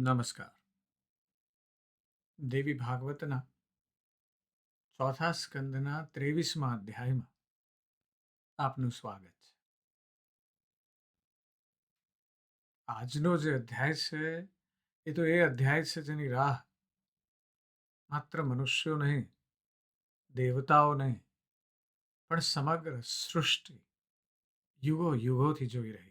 નમસ્કાર દેવી ભાગવતના ચોથા સ્કંદના ત્રેવીસમાં અધ્યાયમાં આપનું સ્વાગત છે આજનો જે અધ્યાય છે એ તો એ અધ્યાય છે જેની રાહ માત્ર મનુષ્યો નહીં દેવતાઓ નહીં પણ સમગ્ર સૃષ્ટિ યુગો યુગોથી જોઈ રહી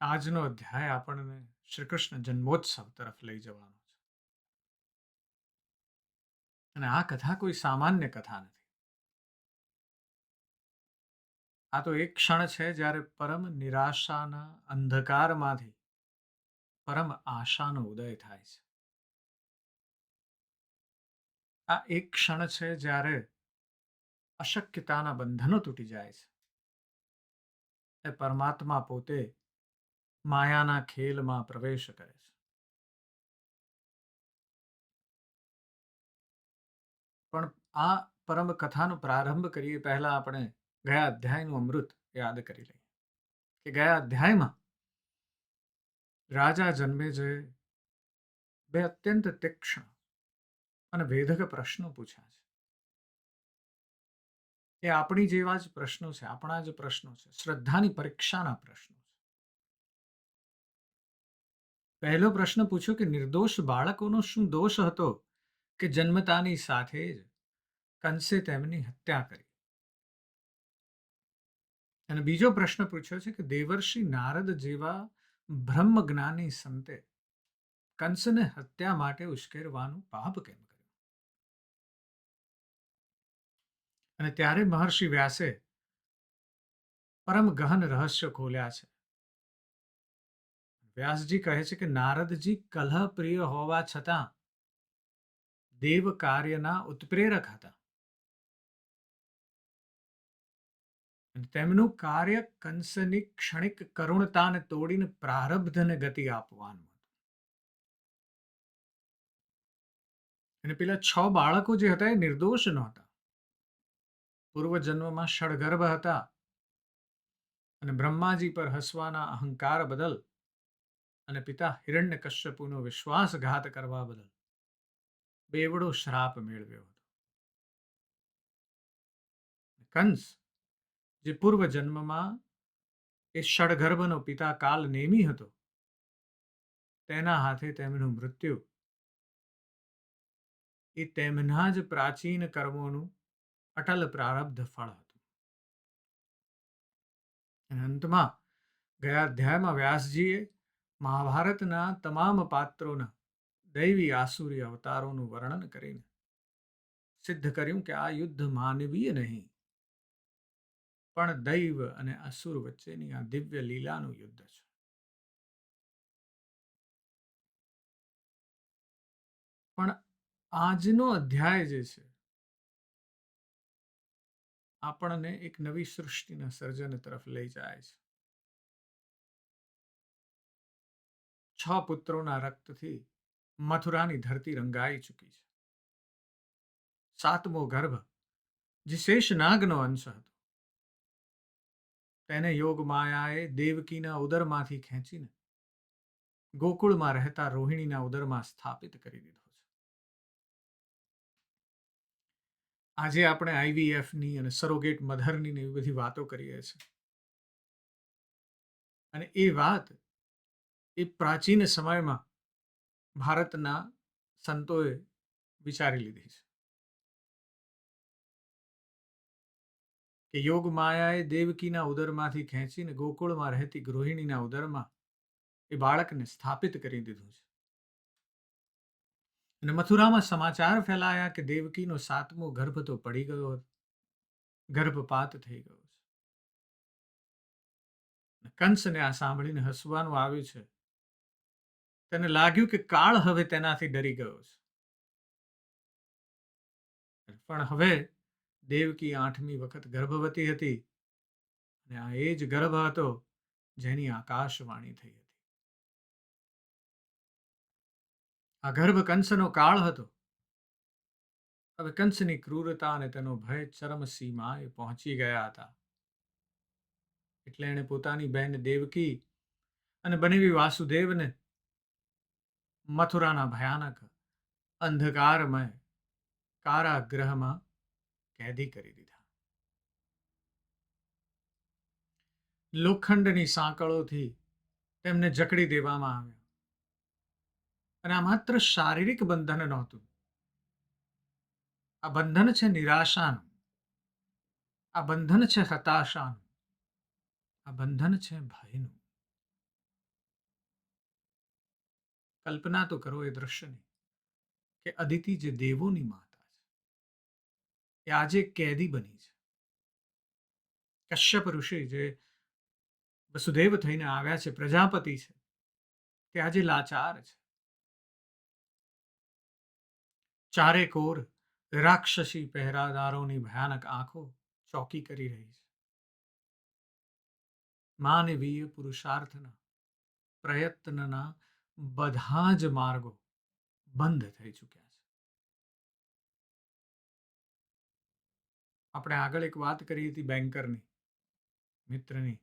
આજનો અધ્યાય આપણને શ્રી કૃષ્ણ જન્મોત્સવ તરફ લઈ જવાનો છે. અને આ કથા કોઈ સામાન્ય કથા નથી. આ તો એક ક્ષણ છે જ્યારે પરમ નિરાશાના અંધકારમાંથી પરમ આશાનો ઉદય થાય છે. આ એક ક્ષણ છે જ્યારે અશક્યતાના બંધનો તૂટી જાય છે. એ પરમાત્મા પોતે માયાના ખેલમાં પ્રવેશ કરે છે. પણ આ પરમ કથાનો પ્રારંભ કરીએ પહેલા આપણે ગયા અધ્યાયનું અમૃત યાદ કરી લઈએ. કે ગયા અધ્યાયમાં રાજા જન્મે જે બે અત્યંત તીક્ષ્ણ અને વેધક પ્રશ્નો પૂછ્યા છે. એ આપણી જેવા જ પ્રશ્નો છે, આપણા જ પ્રશ્નો છે, શ્રદ્ધાની પરીક્ષાના પ્રશ્નો પહેલો પ્રશ્ન પૂછ્યો કે નિર્દોષ બાળકોનો શું દોષ હતો કે જન્મતાની સાથે જ કંસે તેમની હત્યા કરી? અને બીજો પ્રશ્ન પૂછ્યો છે કે દેવર્ષિ નારદ જેવા બ્રહ્મજ્ઞાની સંતે કંસને હત્યા માટે ઉશ્કેરવાનું પાપ કેમ કર્યું? અને ત્યારે મહર્ષિ વ્યાસે પરમ ગહન રહસ્ય ખોલ્યા છે. વ્યાસજી કહે છે કે, નારદજી કલહ પ્રિય હોવા છતાં દેવ કાર્યના ઉત્પ્રેરક હતા. તેમનું કાર્ય કંસની ક્ષણિક કરુણતાને તોડીને પ્રારબ્ધને ગતિ આપવાનું હતું. અને પેલા છ બાળકો જે હતા એ નિર્દોષ નહોતા પૂર્વજન્મમાં ષડગર્ભ હતા અને બ્રહ્માજી પર હસવાના અહંકાર બદલ અને પિતા હિરણ્ય કશ્યપુનો વિશ્વાસઘાત કરવા બદલ બેવડો શ્રાપ મેળવ્યો હતો. કંસ, જે પૂર્વ જન્મમાં એ ષડગર્ભનો પિતા કાલ નેમી હતો, તેના હાથે તેમનું મૃત્યુ, એ તેમના જ પ્રાચીન કર્મોનું અટલ પ્રારબ્ધ ફળ હતું. અંતમાં ગયા અધ્યાયમાં વ્યાસજીએ મહાભારતના તમામ પાત્રોના દૈવી આસુરી અવતારોનું વર્ણન કરીને સિદ્ધ કર્યું કે આ યુદ્ધ માનવીય નહીં. પણ દૈવ અને અસુર વચ્ચેની આ દિવ્ય લીલાનું યુદ્ધ છે. પણ આજનો અધ્યાય જે છે, આપણને એક નવી સૃષ્ટિના સર્જન તરફ લઈ જાય છે. પુત્રોના રક્તથી મથુરાની ધરતી રંગાઈ ચૂકી છે. સાતમો ગર્ભ, જે શેષનાગનો અંશ હતો. તેને યોગ માયાએ દેવકીના ઉદરમાંથી ખેંચીને ગોકુળમાં રહેતા રોહિણીના ઉદરમાં સ્થાપિત કરી દીધો છે. આજે આપણે આઈવીએફની અને સરોગેટ મધરની એવી બધી વાતો કરીએ છીએ. અને એ વાત એ પ્રાચીન સમયમાં ભારતના સંતોએ વિચારી લીધી છે. કે યોગ માયાએ દેવકીના ઉદરમાંથી ખેંચીને ગોકુળમાં રહેતી ગૃહિણીના ઉદરમાં એ બાળકને સ્થાપિત કરી દીધું છે. અને મથુરામાં સમાચાર ફેલાયા કે દેવકીનો સાતમો ગર્ભ તો પડી ગયો ગર્ભપાત થઈ ગયો છે. કંસને આ સાંભળીને હસવાનું આવ્યું છે તેને લાગ્યું કે કાળ હવે તેનાથી ડરી ગયો છે. પણ હવે દેવકી આઠમી વખત ગર્ભવતી હતી અને આ એ જ ગર્ભ હતો જેની આકાશવાણી થઈ હતી. આ ગર્ભ કંસનો કાળ હતો. હવે કંસની ક્રૂરતા અને તેનો ભય ચરમ સીમાએ પહોંચી ગયા હતા. એટલે એણે પોતાની બહેન દેવકી અને બનેવી વાસુદેવને મથુરાના ભયાનક અંધકારમય કારાગ્રહમાં કેદી કરી દીધા. લોખંડની સાંકળોથી તેમને જકડી દેવામાં આવ્યા. અને આ માત્ર શારીરિક બંધન નહોતું. આ બંધન છે નિરાશાનું. આ બંધન છે હતાશાનું. આ બંધન છે ભયનું. કલ્પના તો કરો એ દ્રશ્યની કે અદિતિ જે દેવોની માતા છે, એ આજે કેદી બની છે. કશ્યપ ઋષિ જે વસુદેવ થઈને આવ્યા છે, પ્રજાપતિ છે, તે આજે લાચાર છે. ચારે કોર રાક્ષસી પહેરાદારોની ભયાનક આંખો ચોકી કરી રહી છે. માનવીય પુરુષાર્થના, પ્રયત્નના બધા જ માર્ગો બંધ થઈ ચૂક્યા છે. આપણે આગળ એક વાત કરી હતી બેન્કરની, મિત્રની,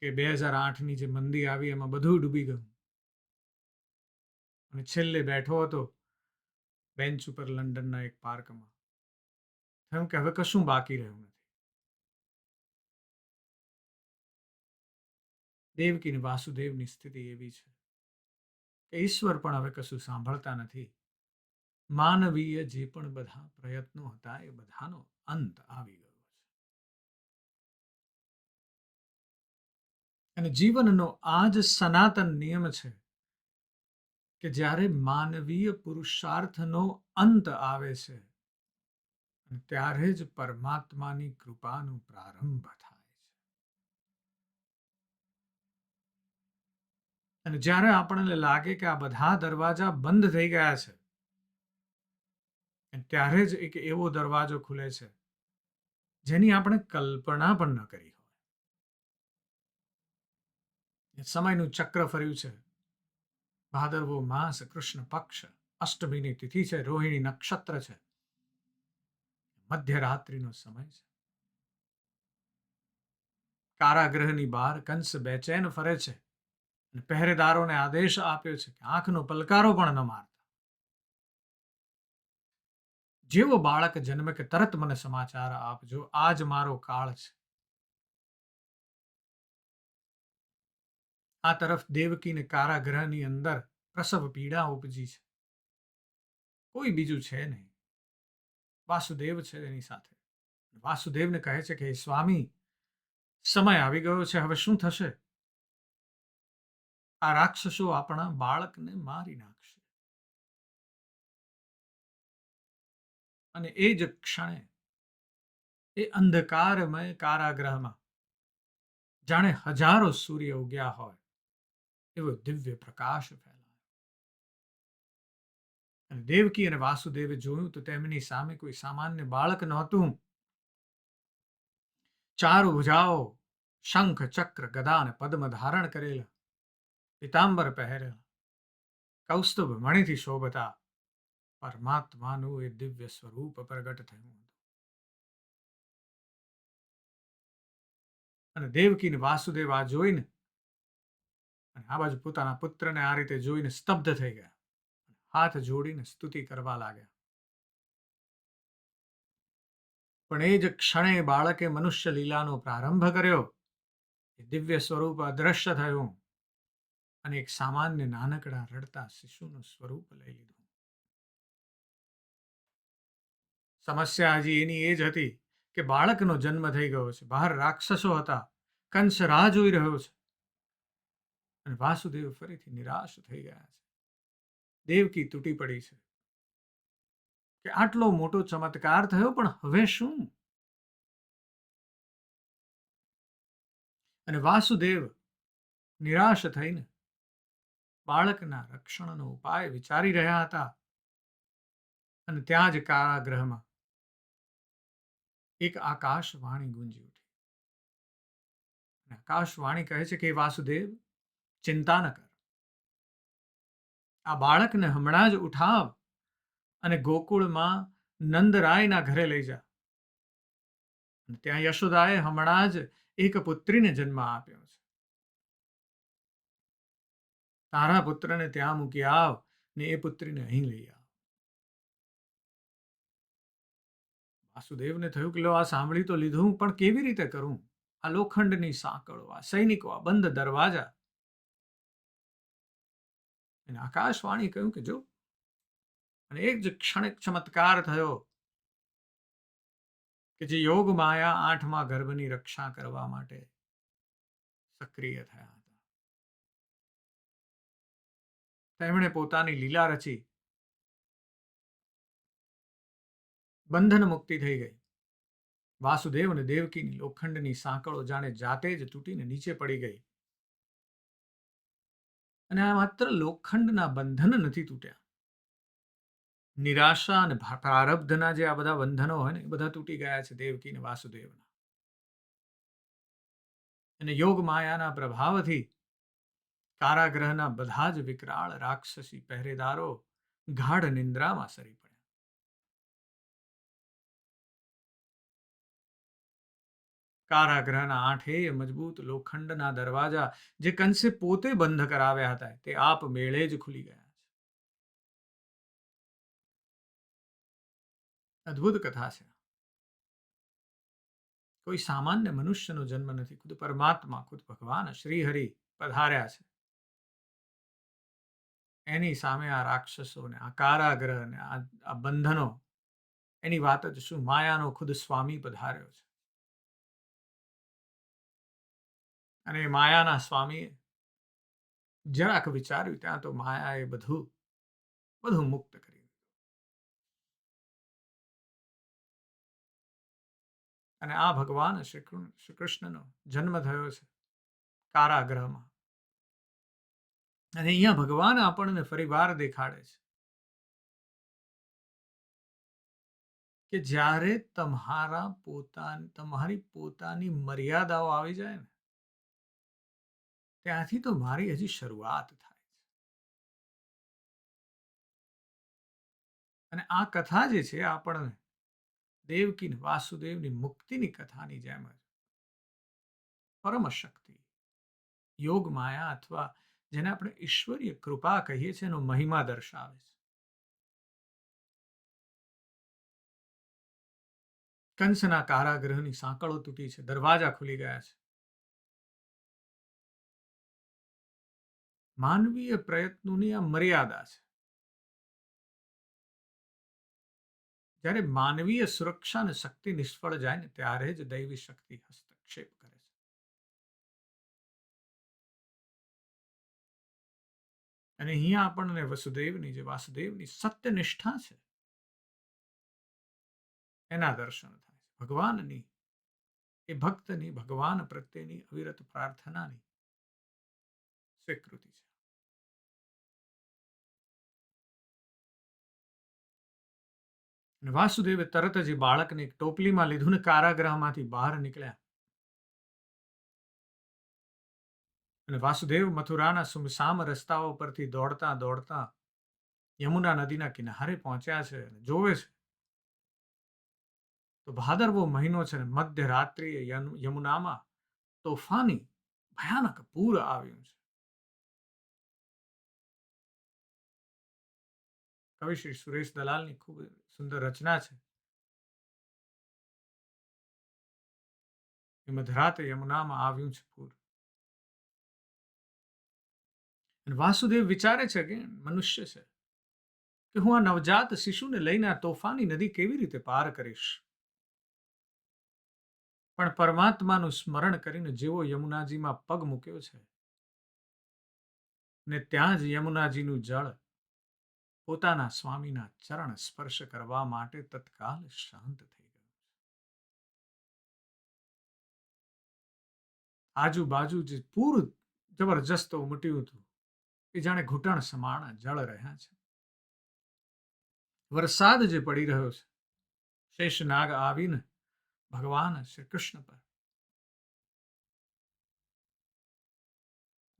કે બે હજાર આઠની જે મંદી આવી એમાં બધું ડૂબી ગયું. અને છેલ્લે બેઠો હતો બેન્ચ ઉપર લંડનના એક પાર્કમાં. થયું કે હવે કશું બાકી રહ્યું નથી. દેવકી ને વાસુદેવની સ્થિતિ એવી છે. કે ઈશ્વર પણ હવે કશું સાંભળતા નથી. માનવીય જે પણ બધા પ્રયત્નો હતા એ બધાનો અંત આવી ગયો છે. અને જીવનનો આ જ સનાતન નિયમ છે કે જ્યારે માનવીય પુરુષાર્થનો અંત આવે છે, ત્યારે જ પરમાત્માની કૃપાનો પ્રારંભ થાય છે અને જ્યારે આપણને લાગે કે આ બધા દરવાજા બંધ થઈ ગયા છે ત્યારે જ એક એવો દરવાજો ખુલે છે, જેની આપણે કલ્પના પણ ન કરી હોય. સમયનું ચક્ર ફર્યું છે. ભાદરવો માસ, કૃષ્ણ પક્ષ, અષ્ટમીની તિથિ છે, રોહિણી નક્ષત્ર છે. મધ્યરાત્રિનો સમય છે. કારાગ્રહની બહાર કંસ બેચેન ફરે છે. અને પહેરેદારોને આદેશ આપ્યો છે કે આંખનો પલકારો પણ ન મારતા. જેવો બાળક જન્મે કે તરત મને સમાચાર આપજો, આજ મારો કાળ છે. આ તરફ દેવકીને કારાગૃહની અંદર પ્રસવ પીડા ઉપજી છે. કોઈ બીજું છે નહીં. વાસુદેવ છે એની સાથે. વાસુદેવને કહે છે કે સ્વામી, સમય આવી ગયો છે, હવે શું થશે? આ રાક્ષસો આપણા બાળકને મારી નાખશે. અને એ જ ક્ષણે એ અંધકારમય કારાગ્રહમાં જાણે હજારો સૂર્ય ઉગ્યા હોય એવો દિવ્ય પ્રકાશ ફેલાયો. અને દેવકી અને વાસુદેવે જોયું તો તેમની સામે કોઈ સામાન્ય બાળક નહોતું. ચાર ભુજાઓ, શંખ, ચક્ર, ગદા અને પદ્મ ધારણ કરેલા પિતાંબર પહેરેલા કૌસ્તુભ મણિથી શોભતા પરમાત્માનું એ દિવ્ય સ્વરૂપ પ્રગટ થયું હતું અને દેવકીને વાસુદેવ આ જોઈને, અને આ બાજુ પોતાના પુત્રને આ રીતે જોઈને સ્તબ્ધ થઈ ગયા હાથ જોડીને સ્તુતિ કરવા લાગ્યા. પણ એ જ ક્ષણે બાળકે મનુષ્ય લીલાનો પ્રારંભ કર્યો, એ દિવ્ય સ્વરૂપ અદ્રશ્ય થયું. અને એક સામાન્ય નાનકડા રડતા શિશુનું સ્વરૂપ લઈ લીધું. સમસ્યા હજી એની એ જ હતી કે બાળકનો જન્મ થઈ ગયો છે. બહાર રાક્ષસો હતા. કંસ રાહ જોઈ રહ્યો છે. અને વાસુદેવ ફરીથી નિરાશ થઈ ગયા છે. દેવકી તૂટી પડી છે. કે આટલો મોટો ચમત્કાર થયો, પણ હવે શું? અને વાસુદેવ નિરાશ થઈને બાળકના રક્ષણનો ઉપાય વિચારી રહ્યા હતા અને ત્યાં જ કારાગ્રહમાં એક આકાશવાણી ગુંજી ઉઠી. આકાશવાણી કહે છે કે વાસુદેવ, ચિંતા ન કર. આ બાળકને હમણાં જ ઉઠાવ અને ગોકુળમાં નંદરાયના ઘરે લઈ જા. ત્યાં યશોદાએ હમણાં જ એક પુત્રીને જન્મ આપ્યો છે તારા પુત્રને ત્યાં મૂકી આવ ને એ પુત્રીને અહીં લઈ આવ. વાસુદેવને થયું કે લો, આ સાંભળી તો લીધું પણ કેવી રીતે કરું? આ લોખંડની સાંકળો, આ સૈનિકો, આ બંધ દરવાજા. આકાશવાણી કહ્યું કે જો, અને એક જ ક્ષણિક ચમત્કાર થયો કે જે યોગ માયા આઠમા ગર્ભની રક્ષા કરવા માટે સક્રિય થયા. તેમણે પોતાની લીલા રચી બંધન મુક્તિ થઈ ગઈ. વાસુદેવ અને દેવકીની લોખંડની સાંકળો જાણે જાતે જ તૂટીને નીચે પડી ગઈ. અને આ માત્ર લોખંડના બંધન નથી તૂટ્યા. નિરાશા અને પ્રારબ્ધના જે આ બધા બંધનો હોય ને એ બધા તૂટી ગયા છે દેવકી અને વાસુદેવના. અને યોગ માયાના પ્રભાવથી કારાગ્રહના બધા જ વિકરાળ રાક્ષસી પહેરેદારો ગાઢ નિંદ્રામાં સરી પડ્યા. કારાગ્રહના આઠેય મજબૂત લોખંડના દરવાજા જે કંસે પોતે બંધ કરાવ્યા હતા તે આપ મેળે જ ખુલી ગયા છે. અદ્ભુત કથા છે. કોઈ સામાન્ય મનુષ્યનો જન્મ નથી, ખુદ પરમાત્મા, ખુદ ભગવાન શ્રીહરિ પધાર્યા છે. એની સામે આ રાક્ષસોને, આ કારાગ્રહને, આ બંધનો, એની વાત જ શું? માયાનો ખુદ સ્વામી પધાર્યો છે. અને માયાના સ્વામીએ જરાક વિચાર્યું, ત્યાં તો માયાએ બધું બધું મુક્ત કરી અને આ ભગવાન શ્રી કૃષ્ણનો જન્મ થયો છે કારાગ્રહમાં. અને અહીંયા ભગવાન આપણને ફરીવાર દેખાડે છે કે જ્યારે તમારા પોતાની, તમારી પોતાની મર્યાદાઓ આવી જાય ને, ત્યાંથી તો મારી હજી શરૂઆત થાય અને આ કથા જે છે આપણને દેવકી વાસુદેવની મુક્તિની કથાની જેમ જ પરમ શક્તિ, યોગ માયા અથવા જેને આપણે ઈશ્વરીય કૃપા કહીએ છીએ એનો મહિમા દર્શાવે છે. કંસના કારાગૃહની સાંકળો તૂટી છે, દરવાજા ખુલી ગયા છે. માનવીય પ્રયત્નોની આ મર્યાદા છે. જ્યારે માનવીય સુરક્ષા અને શક્તિ નિષ્ફળ જાય ને, ત્યારે જ દૈવી શક્તિ હસ્તક્ષેપ અને અહીંયા આપણને વસુદેવની જે વાસુદેવની સત્યનિષ્ઠા છે, એના દર્શન થાય છે. ભગવાનની, એ ભક્તની, ભગવાન પ્રત્યેની અવિરત પ્રાર્થનાની સ્વીકૃતિ છે. અને વાસુદેવે તરત જ બાળકને એક ટોપલીમાં લીધું ને કારાગૃહમાંથી બહાર નીકળ્યા. અને વાસુદેવ મથુરાના સુમસામ રસ્તાઓ પરથી દોડતા દોડતા યમુના નદીના કિનારે પહોંચ્યા છે અને જોવે છે. તો ભાદરવો મહિનો છે ને મધ્યરાત્રિએ યમુનામાં તોફાની ભયાનક પૂર આવ્યું છે. કવિ શ્રી સુરેશ દલાલની ખૂબ સુંદર રચના છે. મધરાતે યમુનામાં આવ્યું છે પૂર. વાસુદેવ વિચારે છે કે મનુષ્ય છે કે હું આ નવજાત શિશુને લઈને આ તોફાની નદી કેવી રીતે પાર કરીશ? પણ પરમાત્માનું સ્મરણ કરીને જેવો યમુનાજીમાં પગ મૂક્યો છે ને ત્યાં જ યમુનાજીનું જળ પોતાના સ્વામીના ચરણ સ્પર્શ કરવા માટે તત્કાલ શાંત થઈ ગયું આજુબાજુ જે પૂર જબરજસ્ત ઉમટ્યું હતું એ જાણે ઘૂંટણ સમાણા જળ રહ્યા છે. વરસાદ જે પડી રહ્યો છે શેષનાગ આવીને ભગવાન શ્રી કૃષ્ણ પર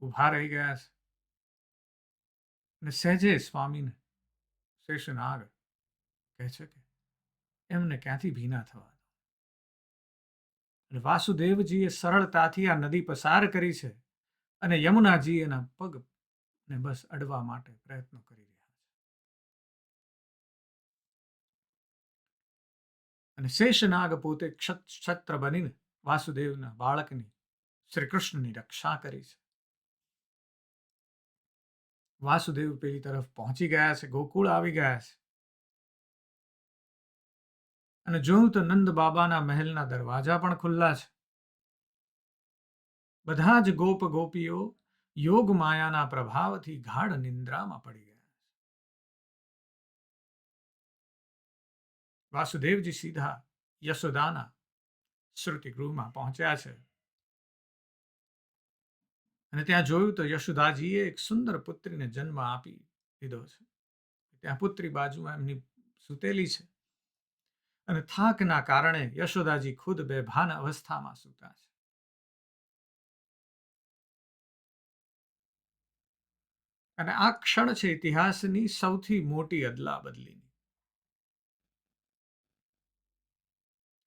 ઊભા રહી ગયા છે અને સહેજે સ્વામીને શેષનાગ કહે છે કે એમને ક્યાંથી ભીના થવા અને વાસુદેવજીએ સરળતાથી આ નદી પસાર કરી છે અને યમુનાજી એના પગ ને બસ અડવા માટે પ્રયત્નો કરી રહ્યા છે. અને શેષનાગ પોતે ક્ષત્ર બનીને વાસુદેવના બાળકની શ્રી કૃષ્ણની રક્ષા કરી છે. વાસુદેવ પેલી તરફ પહોંચી ગયા છે, ગોકુળ આવી ગયા છે. અને જોયું તો નંદ બાબાના મહેલના દરવાજા પણ ખુલ્લા છે. બધા જ ગોપ ગોપીઓ યોગ માયાના પ્રભાવથી ગાઢ નિંદ્રામાં પડી ગયા. વાસુદેવજી સીધા યશોદાના શ્રુતિગૃહમાં પહોંચ્યા છે. અને ત્યાં જોયું તો યશોદાજીએ એક સુંદર પુત્રીને જન્મ આપી દીધો છે. ત્યાં પુત્રી બાજુમાં એમની સૂતેલી છે. અને થાકના કારણે યશોદાજી ખુદ બેભાન અવસ્થામાં સૂતા છે. અને આ ક્ષણ છે ઇતિહાસની સૌથી મોટી અદલા બદલીની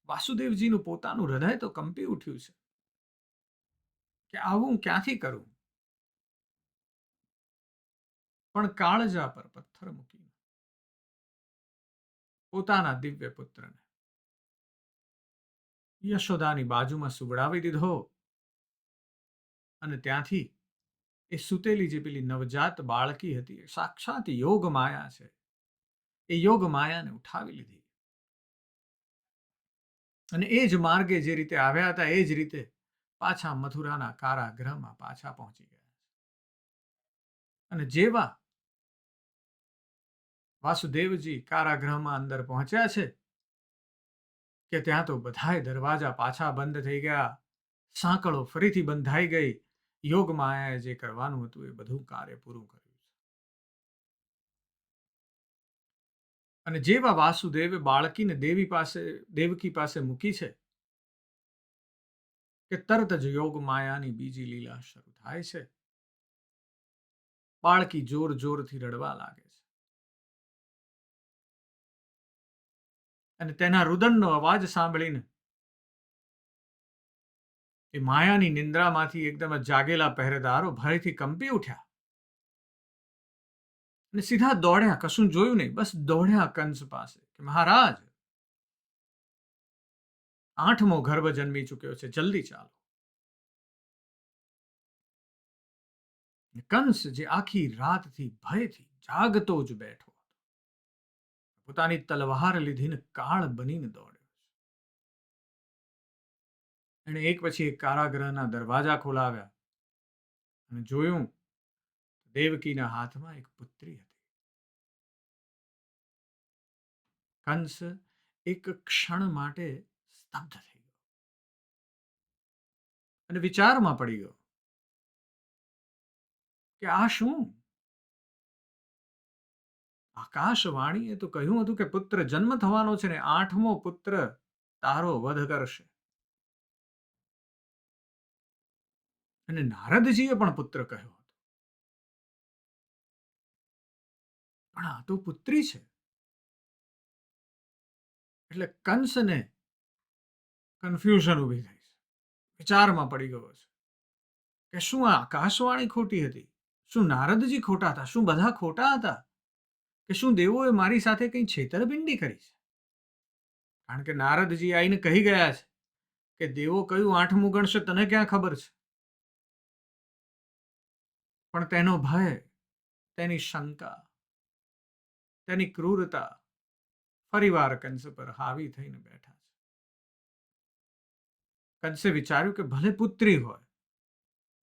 વાસુદેવજીનું પોતાનું હૃદય તો કંપી ઉઠ્યું છે. કે આવું ક્યાંથી કરું? પણ કાળજા પર પથ્થર મૂકી પોતાના દિવ્ય પુત્રને. યશોદાની બાજુમાં સુવડાવી દીધો. અને ત્યાંથી એ સુતેલી જે પેલી નવજાત બાળકી હતી, એ સાક્ષાત યોગ માયા છે. એ યોગ માયાને ઉઠાવી લીધી. અને એ જ માર્ગે જે રીતે આવ્યા હતા, એ જ રીતે પાછા મથુરાના કારાગૃહમાં પાછા પહોંચી ગયા. અને જેવા વાસુદેવજી કારાગૃહમાં અંદર પહોંચ્યા છે, કે ત્યાં તો બધાય દરવાજા પાછા બંધ થઈ ગયા, સાંકળો ફરીથી બંધાઈ ગઈ યોગ માયાએ જે કરવાનું હતું એ બધું કાર્ય પૂરું કર્યું છે. અને જેવા વાસુદેવે બાળકીને દેવી પાસે, દેવકી પાસે મૂકી છે કે તરત જ યોગ માયાની બીજી લીલા શરૂ થાય છે. બાળકી જોર જોરથી રડવા લાગે છે. અને તેના રુદનનો અવાજ સાંભળીને એ માયાની નિંદ્રામાંથી એકદમ જાગેલા પહેરેદારો ભયથી કંપી ઉઠ્યા. અને સીધા દોડ્યા, કશું જોયું નહીં, બસ દોડ્યા કંસ પાસે કે મહારાજ! આઠમો ગર્ભ જન્મી ચૂક્યો છે, જલ્દી ચાલો. કંસ જે આખી રાતથી ભયથી જાગતો જ બેઠો હતો. પોતાની તલવાર લીધીને કાળ બનીને દોડ્યો. એણે એક પછી એક કારાગૃહના દરવાજા ખોલાવ્યા અને જોયું દેવકીના હાથમાં એક પુત્રી હતી. કંસ એક ક્ષણ માટે સ્તબ્ધ થઈ ગયો અને વિચારમાં પડી ગયો કે આ શું? આકાશવાણીએ તો કહ્યું હતું કે પુત્ર જન્મ થવાનો છે ને આઠમો પુત્ર તારો વધ કરશે. અને નારદજીએ પણ પુત્ર કહ્યો હતો. પણ આ તો પુત્રી છે. એટલે કંસને કન્ફ્યુઝન ઊભી થઈ છે. વિચારમાં પડી ગયો છે કે શું આ આકાશવાણી ખોટી હતી? શું નારદજી ખોટા હતા? શું બધા ખોટા હતા? કે શું દેવોએ મારી સાથે કંઈ છેતરપિંડી કરી છે? કારણ કે નારદજી આવીને કહી ગયા છે કે દેવો કયું આઠમું ગણશે તને ક્યાં ખબર છે? પણ તેનો ભય, તેની શંકા, તેની ક્રૂરતા ફરીવાર કંસ પર હાવી થઈને બેઠા છે. કંસે વિચાર્યું કે ભલે પુત્રી હોય,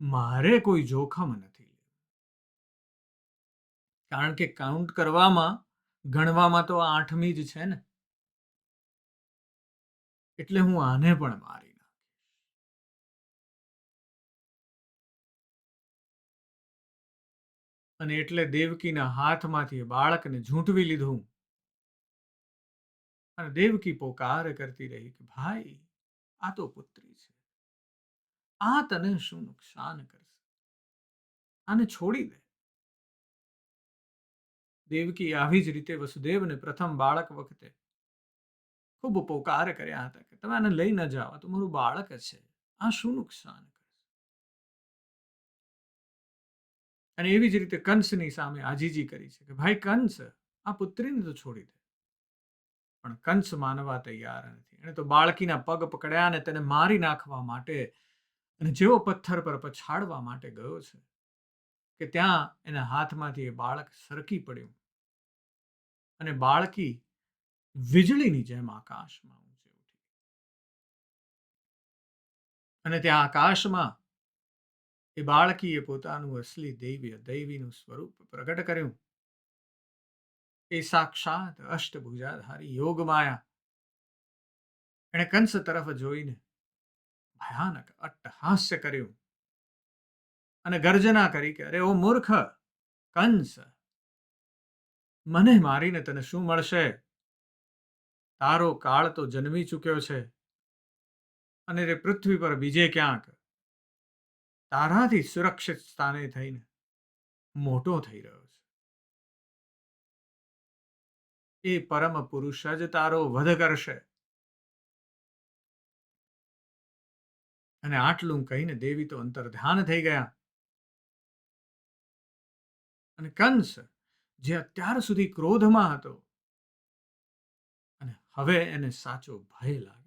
મારે કોઈ જોખમ નથી કારણ કે કાઉન્ટ કરવામાં, ગણવામાં તો આઠમી જ છે ને. એટલે હું આને પણ મારી અને એટલે દેવકીના હાથમાંથી બાળકને ઝૂંટવી લીધું. અને દેવકી પોકાર કરતી રહી કે, ભાઈ, આ તો પુત્રી છે. આ તને શું નુકસાન કરશે? આને છોડી દે. દેવકી આવી જ રીતે વસુદેવને પ્રથમ બાળક વખતે ખૂબ પોકાર કર્યા હતા કે, તમે આને લઈ ન જાઓ તમારું બાળક છે. આ શું નુકસાન અને એવી જ રીતે કંસની સામે આજીજી કરી છે કે, ભાઈ, કંસ, આ પુત્રીને તો છોડી દે. પણ કંસ માનવા તૈયાર નથી. એણે તો બાળકીના પગ પકડ્યા અને તેને મારી નાખવા માટે અને જેવો પથ્થર પર પછાડવા માટે ગયો છે કે ત્યાં એના હાથમાંથી એ બાળક સરકી પડ્યું અને બાળકી વીજળીની જેમ આકાશમાં ઊંચે ઉઠી અને ત્યાં આકાશમાં એ બાળકીએ પોતાનું અસલી દૈવ્ય, દૈવીનું સ્વરૂપ પ્રગટ કર્યું. એ સાક્ષાત અષ્ટભુજાધારી યોગમાયા. એણે કંસ તરફ જોઈને ભયાનક અટ્ટહાસ્ય કર્યું અને ગર્જના કરી કે, અરે, ઓ મૂર્ખ, કંસ, મને મારીને તને શું મળશે? તારો કાળ તો જન્મી ચૂક્યો છે અને રે પૃથ્વી પર બીજે ક્યાંક તારાથી સુરક્ષિત સ્થાને થઈને મોટો થઈ રહ્યો છે. એ પરમ પુરુષ જ તારો વધ કરશે. અને આટલું કહીને દેવી તો અંતર ધ્યાન થઈ ગયા. અને કંસ જે અત્યાર સુધી ક્રોધમાં હતો અને હવે એને સાચો ભય લાગ્યો.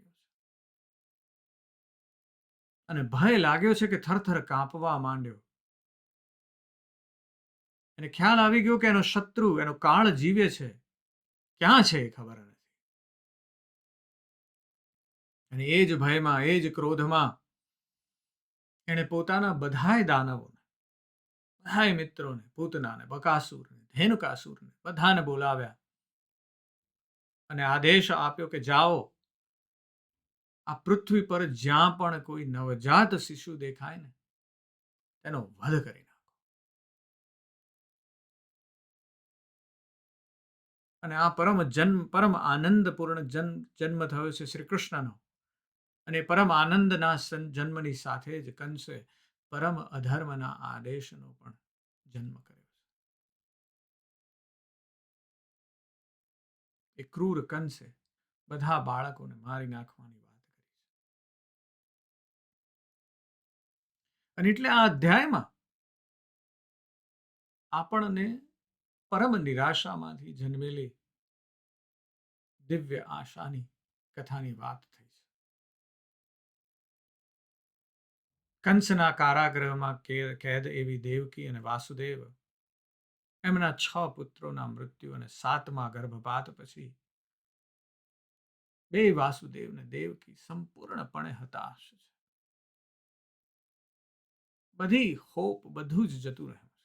અને ભય લાગ્યો છે કે થરથર કાંપવા માંડ્યો. એને ખ્યાલ આવી ગયો કે એનો શત્રુ, એનો કાળ જીવે છે. ક્યાં છે એ ખબર નથી. અને એ જ ભયમાં, એ જ ક્રોધમાં એણે પોતાના બધાય દાનવોને, બધાય મિત્રોને, પૂતનાને, બકાસુરને, ધેનુકાસુરને બધાને બોલાવ્યા. અને આદેશ આપ્યો કે જાઓ આ પૃથ્વી પર જ્યાં પણ કોઈ નવજાત શિશુ દેખાય ને, તેનો વધ કરી નાખો. અને આ પરમ જન્મ પરમ આનંદપૂર્ણ જન્મ જન્મ થયો છે શ્રી કૃષ્ણનો અને પરમ આનંદના જન્મની સાથે જ કંસે પરમ અધર્મના આદેશનો પણ જન્મ કર્યો છે. એ ક્રૂર કંસે બધા બાળકોને મારી નાખવાની અને એટલે આ અધ્યાયમાં આપણને પરમ નિરાશામાંથી જન્મેલી દિવ્ય આશાની કથાની વાત થઈ છે. કંસના કારાગૃહમાં કેદ એવી દેવકી અને વાસુદેવ એમના છ પુત્રોના મૃત્યુ અને સાતમા ગર્ભપાત પછી બે વાસુદેવ ને દેવકી સંપૂર્ણપણે હતાશ છે. બધી હોપ બધું જ જતું રહ્યું છે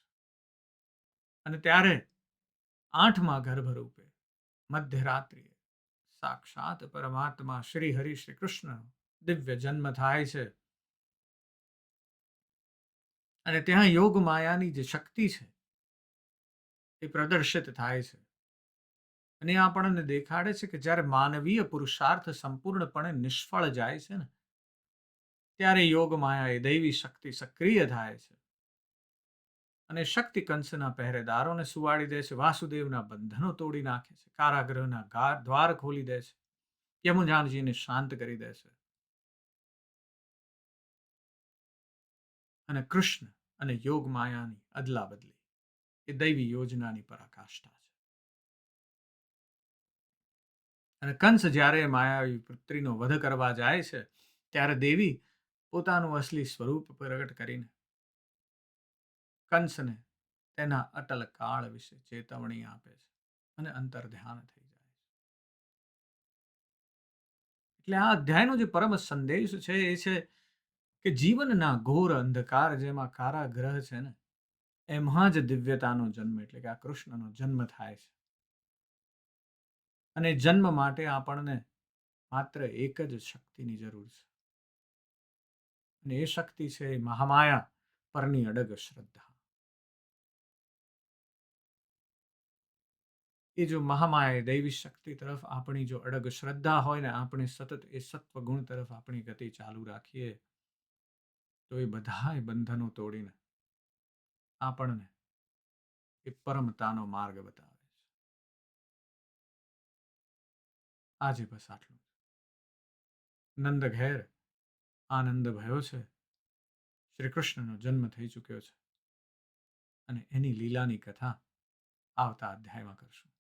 અને ત્યારે આઠમા ગર્ભરૂપે મધ્યરાત્રિએ સાક્ષાત પરમાત્મા શ્રી હરિ શ્રી કૃષ્ણ દિવ્ય જન્મ થાય છે. અને ત્યાં યોગ માયાની જે શક્તિ છે, એ પ્રદર્શિત થાય છે. અને આપણને દેખાડે છે કે જ્યારે માનવીય પુરુષાર્થ સંપૂર્ણપણે નિષ્ફળ જાય છે ને ત્યારે યોગ માયા એ દૈવી શક્તિ સક્રિય થાય છે. અને શક્તિ કંસના પહેરેદારોને સુવાડી દે છે, વાસુદેવના બંધનો તોડી નાખે છે કારાગ્રહના દ્વાર ખોલી દે છે યમુજાનજીને શાંત કરી દે છે. અને કૃષ્ણ અને યોગ માયાની અદલા બદલી એ દૈવી યોજનાની પરાકાષ્ઠા છે. અને કંસ જ્યારે માયાવી પુત્રીનો વધ કરવા જાય છે, ત્યારે દેવી પોતાનું અસલી સ્વરૂપ પ્રગટ કરીને કંસને તેના અટલ કાળ વિશે ચેતવણી આપે છે અને અંતર ધ્યાન થઈ જાય છે. એટલે આ અધ્યાયનો જે પરમ સંદેશ છે એ છે કે જીવનના ઘોર અંધકાર જેમાં કારાગ્રહ છે ને, એમાં જ દિવ્યતાનો જન્મ એટલે કે આ કૃષ્ણનો જન્મ થાય છે. અને જન્મ માટે આપણને માત્ર એક જ શક્તિની જરૂર છે. અને એ શક્તિ છે મહામાયા પરની અડગ શ્રદ્ધા. એ જો મહામાયા દૈવી શક્તિ તરફ આપણી જો અડગ શ્રદ્ધા હોય ને આપણે સતત એ સત્વ ગુણ તરફ આપણી ગતિ ચાલુ રાખીએ, તો એ બધાય બંધનો તોડીને આપણને એ પરમતાનો માર્ગ બતાવે છે. આજે બસ આટલું નંદ ઘેર આનંદ ભયો છે. શ્રી કૃષ્ણનો જન્મ થઈ ચૂક્યો છે. અને એની લીલાની કથા આવતા અધ્યાયમાં કરશું.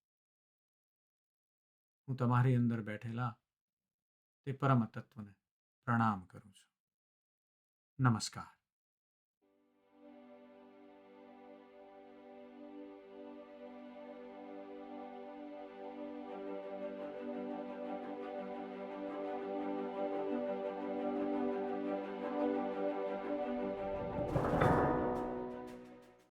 હું તમારી અંદર બેઠેલા તે પરમ તત્વને પ્રણામ કરું છું. નમસ્કાર.